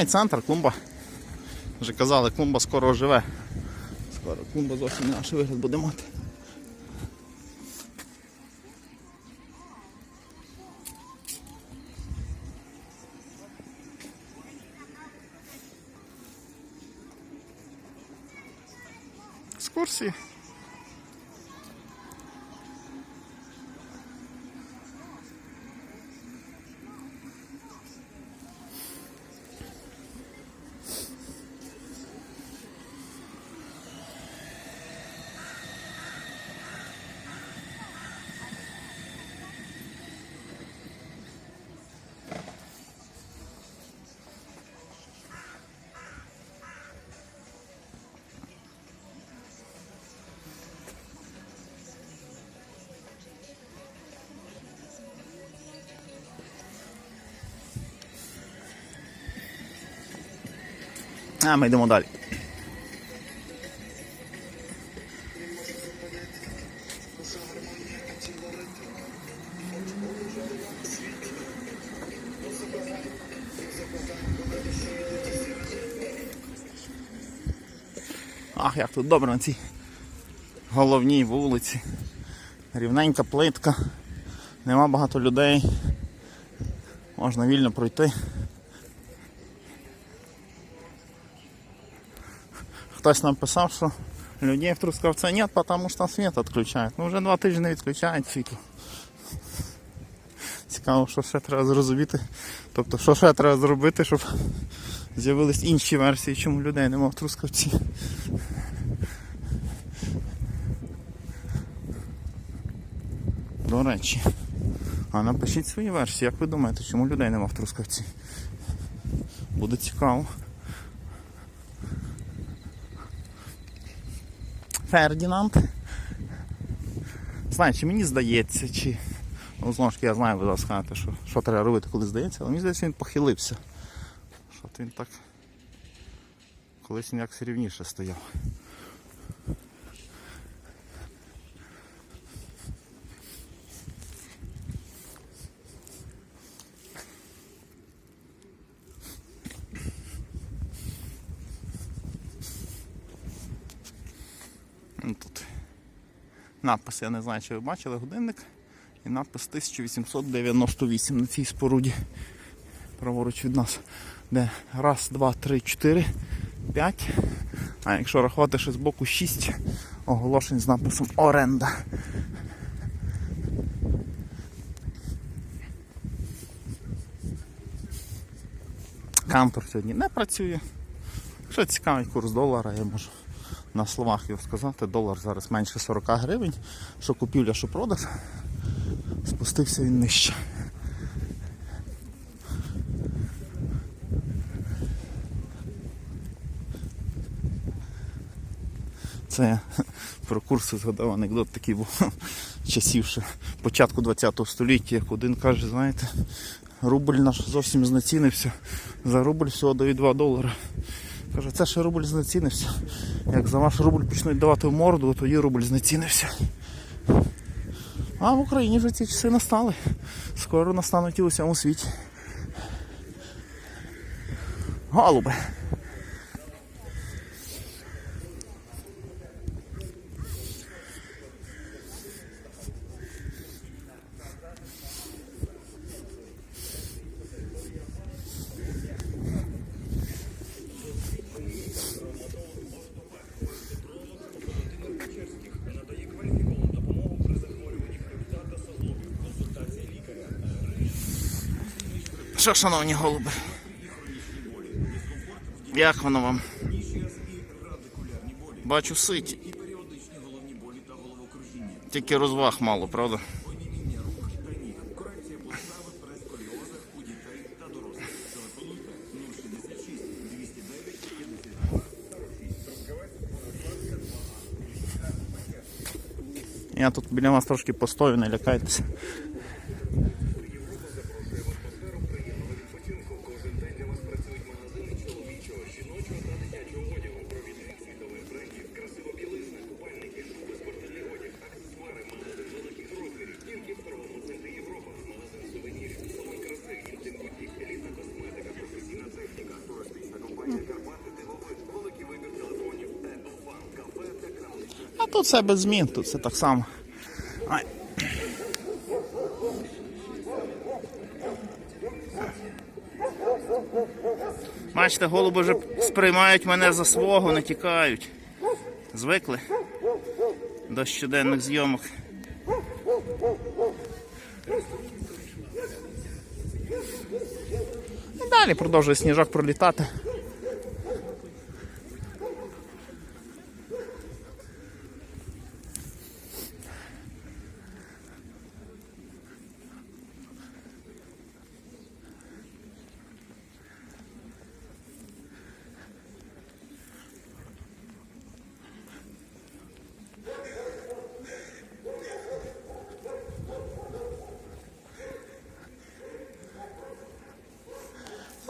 і центр, клумба. Вже казали, клумба скоро живе. Скоро клумба зовсім не наш вигляд буде мати. Екскурсії. А, ми йдемо далі. Ах, як тут добре на цій головній вулиці. Рівненька плитка, нема багато людей, можна вільно пройти. Хтось нам писав, що людей в Трускавце нет, потому що світ відключають. Ну вже два тижні не відключають світло. Цікаво, що ще треба зрозуміти. Тобто, що ще треба зробити, щоб з'явились інші версії, чому людей нема в Трускавці. До речі. А напишіть свої версії, як ви думаєте, чому людей нема в Трускавці? Буде цікаво. Фердінанд. Знаю, чи мені здається, чи. Ну, знову ж таки, я знаю, ви зараз скажете, що, що треба робити, коли здається, але мені здається, він похилився. Що він так. Колись він якось рівніше стояв. Ну, Тут надпис, я не знаю, чи ви бачили годинник. І надпис 1898 на цій споруді. Праворуч від нас. Де раз, два, три, чотири, п'ять. А якщо рахувати ще з боку 6 оголошень з написом оренда. Кантор сьогодні не працює. Що цікавий курс долара, я можу на словах його сказати. Долар зараз менше 40 гривень. Що купівля, що продаж. Спустився він нижче. Це я про курси згадав анекдот такий був часів ще початку 20 століття, як один каже, знаєте, рубль наш зовсім знецінився. За рубль всього дають 2 долари. Каже, це ще рубль знецінився. Як за ваш рубль почнуть давати в морду, тоді рубль знецінився. А в Україні вже ці часи настали. Скоро настануть і у всьому світі. Голуби. Що, шановні голуби? Як воно вам? Бачу ситі. Тільки розваг мало, правда? Я тут біля вас трошки постою, не лякайтеся. Тут все без змін, тут все так само. Ай. Бачите, голуби вже сприймають мене за свого, не тікають. Звикли до щоденних зйомок. І далі продовжує сніжок пролітати.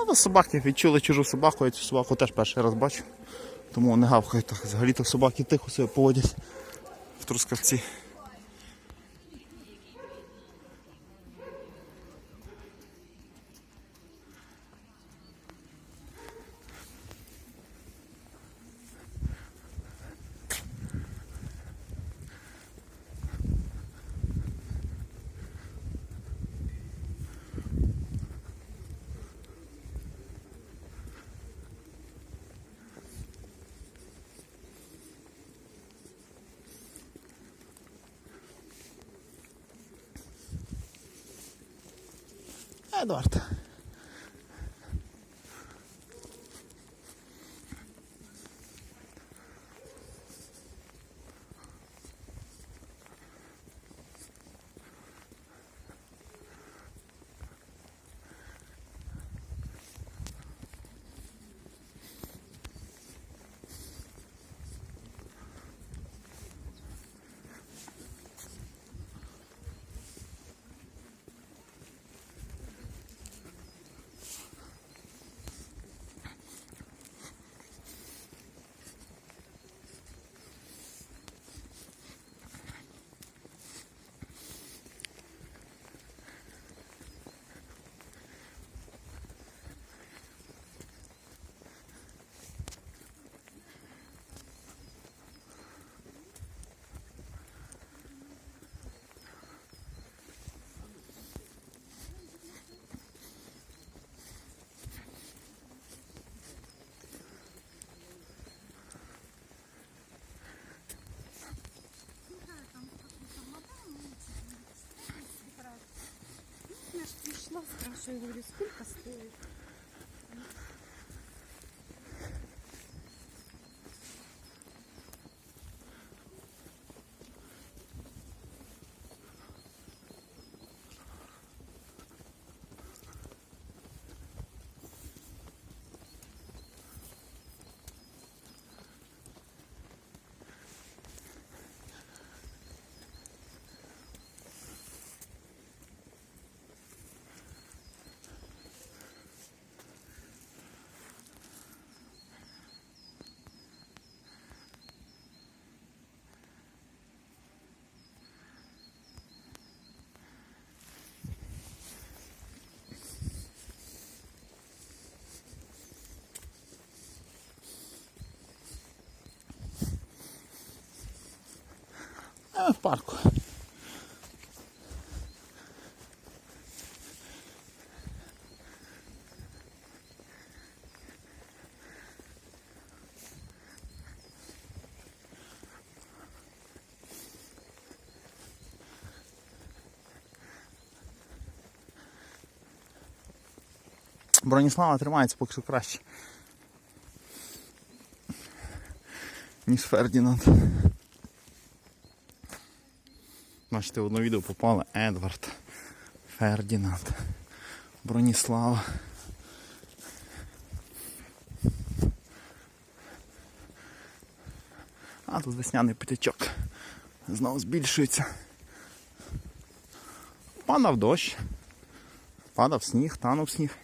Але собаки відчули чужу собаку, я цю собаку теж перший раз бачу. Тому не гавкають так. Взагалі-то собаки тихо себе поводять в трускавці. Едвард. Я пришла, спрашиваю, говорю, сколько стоит? Парку. Броніслава тримається поки що краще. Ніж Фердінанд. Бачите, в одне відео попали Едвард, Фердінанд, Броніслава. А тут весняний потячок. Знову збільшується. Падав дощ. Падав сніг, танув сніг.